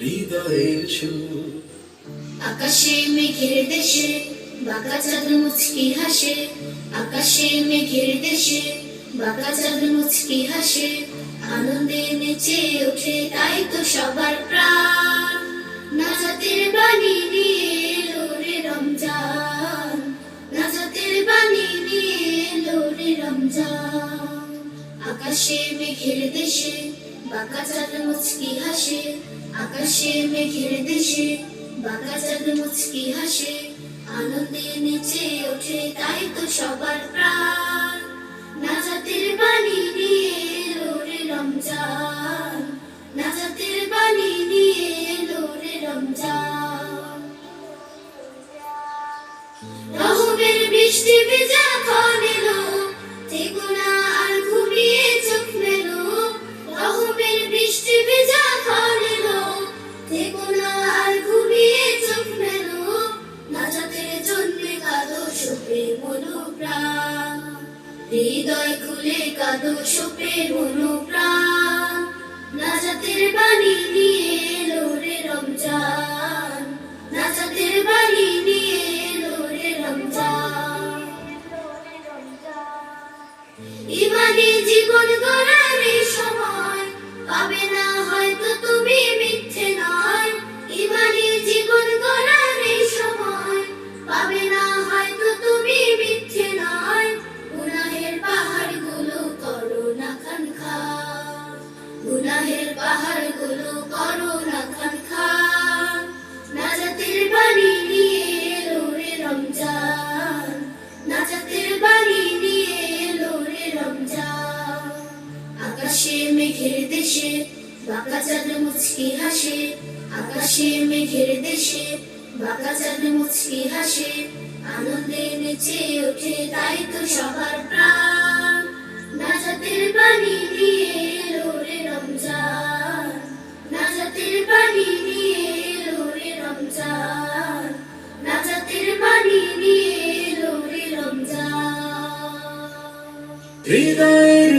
হৃদয়ের সুর আকাশে মেঘের দেশে, বাঁকা চাঁদ মুচকি হাসে। আকাশে মেঘের দেশে, বাঁকা চাঁদ মুচকি হাসে। আনন্দে নেচে ওঠে তাই তো সবার প্রাণ। নাজাতের বাণী নিয়ে এলো রমজান। নাজাতের বাণী নিয়ে এলো রমজান। আকাশে মেঘের দেশে, বাঁকা চাঁদ মুচকি হাসে। আকাশে মেঘের দেশে, বাঁকা চাঁদ মুচকি হাসে, আনন্দে নেচে ওঠে তাই তো সবার প্রাণ। নাজাতের বাণী নিয়ে বাণী নিয়ে এলো রমজান। রহমের বৃষ্টি ভেজা ক্ষণ হৃদয় খুলে কাঁদো শোপে মনো প্রাণ নাজাতের বাণী নিয়ে এলো রে রমজান। নাজাতের বাণী নিয়ে এলো রে রমজান। ইমানি জীবন গড়ার বাঁকা চাঁদ মুচকি হাসে, আকাশে, মেঘের দেশে। বাঁকা চাঁদ মুচকি হাসে, আনন্দে নেচে ওঠে তাই তো সবার প্রাণ। নাজাতের বাণী নিয়ে এলো রে রমজান। নাজাতের বাণী নিয়ে এলো রে রমজান। নাজাতের বাণী নিয়ে এলো রমজান। হৃদয়ের